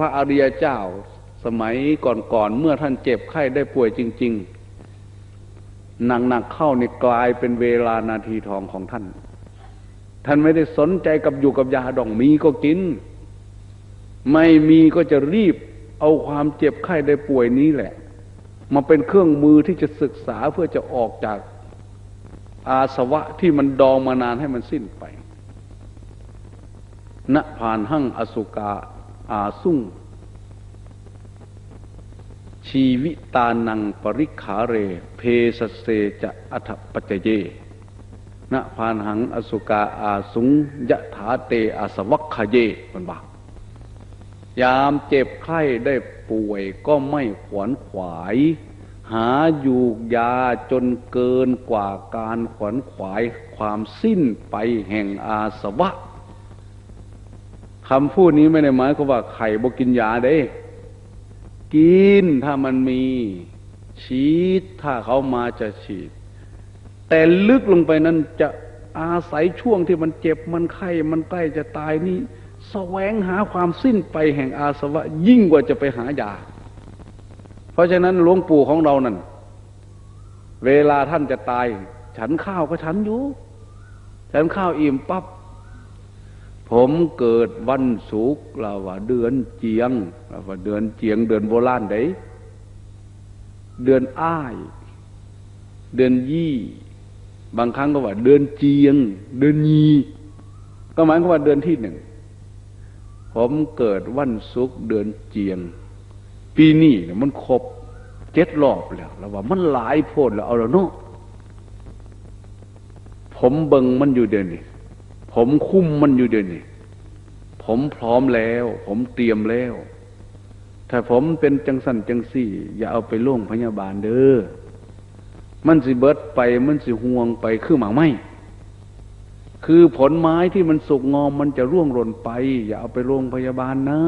ระอริยเจ้าสมัยก่อนๆเมื่อท่านเจ็บไข้ได้ป่วยจริง ๆ หนักๆเข้านี่กลายเป็นเวลานาทีทองของท่าน ท่านไม่ได้สนใจกับอยู่กับยาดองมีก็กิน ไม่มีก็จะรีบเอาความเจ็บไข้ได้ป่วยนี้แหละ มาเป็นเครื่องมือที่จะศึกษาเพื่อจะออกจากอาสวะที่มันดองมานานให้มันสิ้นไปณผ่านหั่งอสุกา อาสุ่ง ชีวิตานังปริขาเร เพสเสจะอัฏปัจเจเยณพานหังอสุกาอาสุงยะถาเตอาสวัคคเยมันบอกยามเจ็บไข้ได้ป่วยก็ไม่ขวนขวาย หาอยู่ยาจนเกินกว่าการขวนขวายความสิ้นไปแห่งอาสวะ คำพูดนี้ไม่ได้หมายความว่าไข่บกินยาเด้ กินถ้ามันมีฉีดถ้าเขามาจะฉีด แต่ลึกลงไปนั้นจะอาศัยช่วงที่มันเจ็บมันไข้มันใกล้จะตายนี่แสวงหาความสิ้นไปแห่งอาสวะ ยิ่งกว่าจะไปหายา เพราะฉะนั้นหลวงปู่ของเรานั่น เวลาท่านจะตาย ฉันข้าวก็ฉันอยู่ ฉันข้าวอิ่มปับ๊บ ผมเกิดวันศุกร์เราว่าเดือนเจียงเราว่าเดือนเจียง เดือนโบราณไดเดือนอ้าย เดือนยี่ บางครั้งก็ว่า เดือนเจียง เดือนยี ก็หมายความว่าเดือนที่หนึ่ง ผมเกิดวันศุกร์เดือนเจียง ปีนี้เนี่ยมันครบเจ็ดรอบแล้วเราว่ามันหลายโพดแล้วเอาแล้วเนาะผมเบิงมันอยู่เดือนนี้ ผมคุ้มมันอยู่เดี๋ยวนี้ผมพร้อมแล้ว ผมเตรียมแล้ว ถ้าผมเป็นจังสันจังสี่ อย่าเอาไปโรงพยาบาลเด้อมันสิเบิดไปมันสิห่วงไปคือหมาไม่คือผลไม้ที่มันสุกงอมมันจะร่วงหล่นไป อย่าเอาไปโรงพยาบาลนะ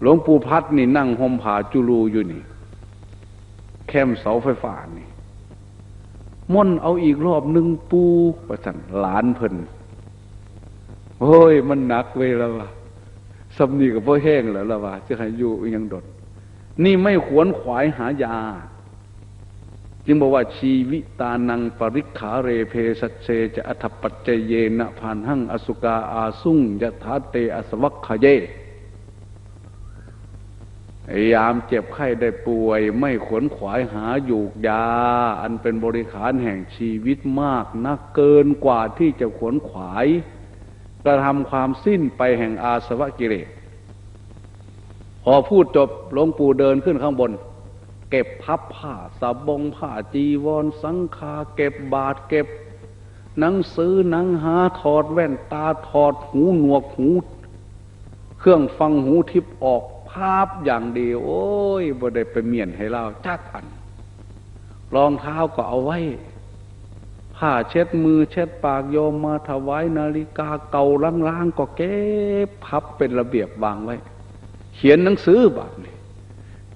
หลวงปู่พัดนี่นั่งห่มผาจุลูอยู่นี่ แคมเสาไฟฟ้านี่ ม่นเอาอีกรอบหนึ่งปูประสันหลานเพิ่นโอ้ย มันหนักเวล้วะสำนีกับพ่อแห้งแล้วละวะจะให้อยู่ยังดด นี่ไม่ขวนขวายหายา จึงบอกว่าชีวิตานังปริขาเรเพสัเชจะอัฏปัจเจเยนะผ่านหั่งอสุกาอาสุ่งยะถาเตอสวัคขเย ยามเจ็บไข้ได้ป่วย ไม่ขนขวายหาอยู่ยา อันเป็นบริขารแห่งชีวิตมากนักเกินกว่าที่จะขนขวาย กระทำความสิ้นไปแห่งอาสวะกิเลสพอพูดจบหลวงปู่เดินขึ้นข้างบน เก็บพับผ้าสบงผ้าจีวรสังคา เก็บบาทเก็บ หนังซื้อหนังหาถอดแว่นตาถอดหูหนวกหู เครื่องฟังหูทิพออก ภาพอย่างดี โอ้ยบ่ได้ไปเมียนให้เราจักอัน รองเท้าก็เอาไว้ ผ้าเช็ดมือเช็ดปากโยมมาถวายนาฬิกาเก่าล้างๆก็เก็บพับเป็นระเบียบวางไว้ เขียนหนังสือแบบนี้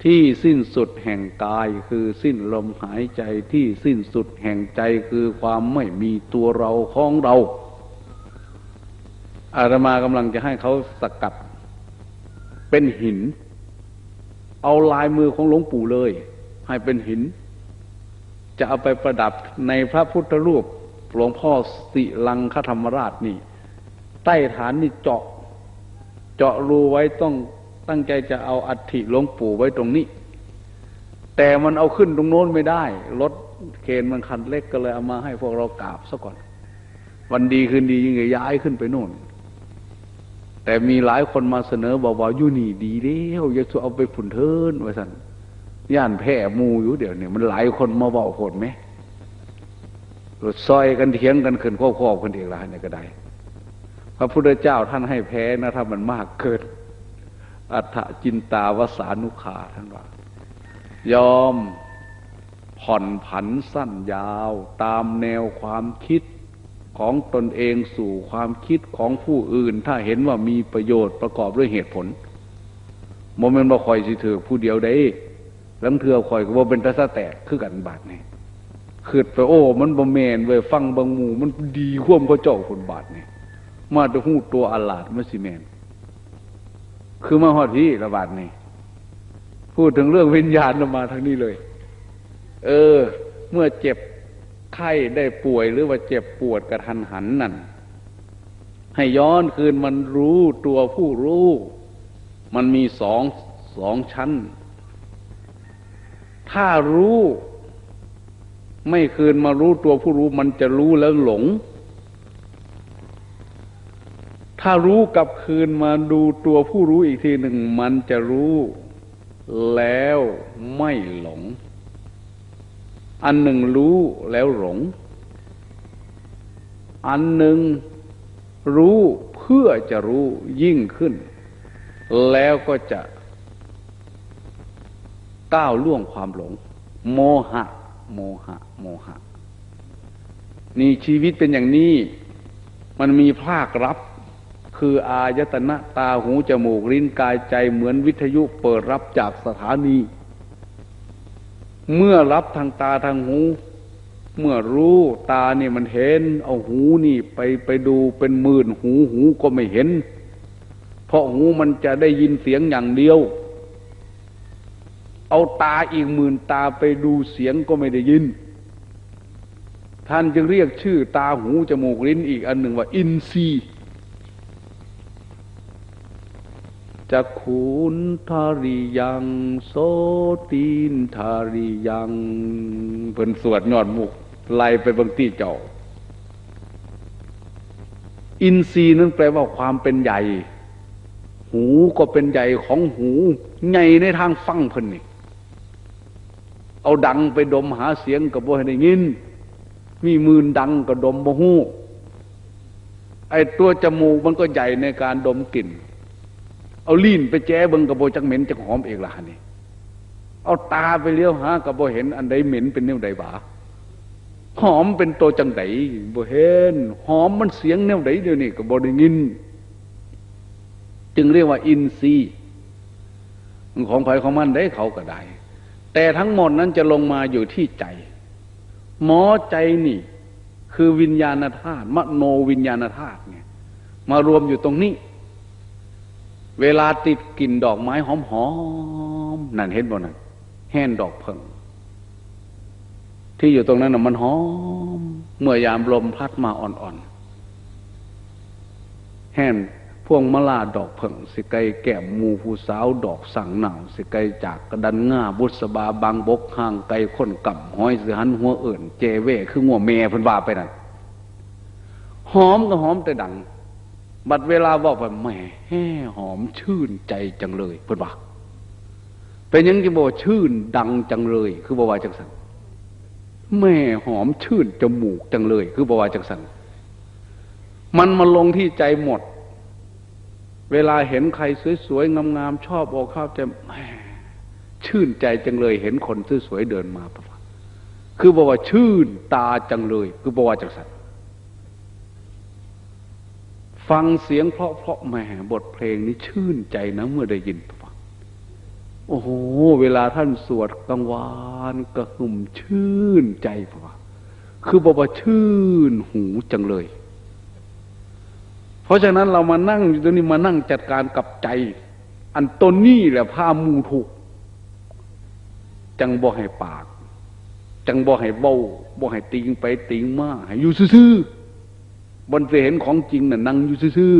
ที่สิ้นสุดแห่งกายคือสิ้นลมหายใจที่สิ้นสุดแห่งใจคือความไม่มีตัวเราของเราอาตมากำลังจะให้เขาสกัด เป็นหิน เอาลายมือของหลวงปู่เลย ให้เป็นหิน จะเอาไปประดับในพระพุทธรูปหลวงพ่อสิลังคธรรมราชนี่ ใต้ฐานนี่เจาะ เจาะรูไว้ต้องตั้งใจจะเอาอัฐิหลวงปู่ไว้ตรงนี้ แต่มันเอาขึ้นตรงโน้นไม่ได้รถเคนมันคันเล็กก็เลยเอามาให้พวกเรากราบซะก่อน วันดีคืนดียังไงย้ายขึ้นไปโน่น แต่มีหลายคนมาเสนอบอกว่าอยู่นี่ดีเดียวอย่าเอาไปผุนเทินว่าสันย่านแพ่มูอยู่เดี๋ยวนี้มันหลายคนมาบอกโหดไหมรถซอยกันเถียงกันขึ้นข้อข้อคนเดียวละเนี่ยก็ได้ พระพุทธเจ้าท่านให้แพ้นะถ้ามันมากเกินอัฏฐจินตาวสานุขาท่านว่า ยอมผ่อนผันสั้นยาวตามแนวความคิด ของตนเองสู่ความคิดของผู้อื่น ถ้าเห็นว่ามีประโยชน์ประกอบด้วยเหตุผลโมเมนต์บ่คอยสิเถือผู้เดียวได้ลังเถือคอยก็ว่าเป็นตะสะแตกคือกันบาทนี่คือไปโอ้ มันบ่แมนเว้ยฟังบางหมู่มันดีข่วมพระเจ้าคนบาทนี่มาจะหูตัวอาลาดมันสิแมนคือมาหอดที่ระบาดนี่พูดถึงเรื่องวิญญาณมาทางนี้เลย เออ เมื่อเจ็บ ไข้ได้ป่วยหรือว่าเจ็บปวดกระทันหันนั่น ให้ย้อนคืนมันรู้ตัวผู้รู้ มันมีสองสองชั้น ถ้ารู้ ไม่คืนมารู้ตัวผู้รู้มันจะรู้แล้วหลง ถ้ารู้กลับคืนมาดูตัวผู้รู้อีกทีหนึ่งมันจะรู้ แล้วไม่หลง อันหนึ่งรู้แล้วหลง อันหนึ่งรู้เพื่อจะรู้ยิ่งขึ้น แล้วก็จะก้าวล่วงความหลง โมหะ โมหะ โมหะ นี่ชีวิตเป็นอย่างนี้ มันมีภาครับ คืออายตนะตาหูจมูกลิ้นกายใจเหมือนวิทยุเปิดรับจากสถานี เมื่อรับทางตาทางหู เมื่อรู้ตาเนี่ยมันเห็น เอาหูนี่ไปไปดูเป็นหมื่นหูหูก็ไม่เห็น เพราะหูมันจะได้ยินเสียงอย่างเดียว เอาตาอีกหมื่นตาไปดูเสียงก็ไม่ได้ยิน ท่านจึงเรียกชื่อตาหูจมูกลิ้นอีกอันหนึ่งว่า อินทรีย์ จะขุนทาริยังโสตีนทาริยังเพิ่นสวดยอดมุกไล่ไปบางที่เจ้า อินทรีย์นั้นแปลว่าความเป็นใหญ่ หูก็เป็นใหญ่ของหูใหญ่ในทางฟังเพิ่นนี่เอาดังไปดมหาเสียงกับบ่ให้ได้ยิน มีมืนดังก็ดมบ่หู้ไอ้ตัวจมูกมันก็ใหญ่ในการดมกลิ่น เอาลิ้นไปแจ้เบิงกับโบจักเหม็นจักหอมเอกล่ะนี่เอาตาไปเลี้ยวหากับโบเห็นอันใดเหม็นเป็นแนวใดบาหอมเป็นตัวจังไดบ่เห็นหอมมันเสียงแนวใดเดียวนี้ก็บ่ได้ยิน จึงเรียกว่าอินทรีย์ของไผ่ของมันได้เขาก็ได้ แต่ทั้งหมดนั้นจะลงมาอยู่ที่ใจ หมอใจนี่ คือวิญญาณธาตุมโนวิญญาณธาตุเนี่ยมารวมอยู่ตรงนี้ เวลาติดกลิ่นดอกไม้หอมๆนั่นเห็นบ่นั่นแห้นดอกเพิงที่อยู่ตรงนั้นน่ะมันหอม เมื่อยามลมพัดมาอ่อนๆแห้นพวงมะลาดอกเพิงสิไกแก้มมูผู้สาวดอกสั่งหนาวสิไกจากกระดันง่าบุษบาบางบกห่างไกค้นกับห้อยเสือหันหัวเอิ่นเจเวคืองัวเมเพิ่นว่าไปนั่นหอมก็หอมแต่ดัง บัดเวลาบอกว่าแหมแห่หอมชื่นใจจังเลยเพิ่อนว่าเป็นยังจะบอกชื่นดังจังเลย คือบอกว่าจังสันแม่หอมชื่นจมูกจังเลย คือบอกว่าจังสันมันมาลงที่ใจหมด เวลาเห็นใครสวยๆงามๆชอบอกชอบใจแหมชื่นใจจังเลย เห็นคนสวยๆเดินมาปะคือบอกว่าชื่นตาจังเลย คือบอกว่าจังสัน ฟังเสียงเพราะเพราะแหมบทเพลงนี้ชื่นใจนะเมื่อได้ยินฟังโอ้โห เวลาท่านสวดกลางวานกระหึ่มชื่นใจพะคือบอกว่าชื่นหูจังเลย เพราะฉะนั้นเรามานั่งอยู่ตรงนี้มานั่งจัดการกับใจ อันตนนี่แหละพามูถูก จังบ่ให้ปาก จังบ่ให้เบ้าบ่ให้ติงไปติงมาให้อยู่ซื่อๆ บนเสเห็นของจริงน่ะนั่งอยู่ซื่อ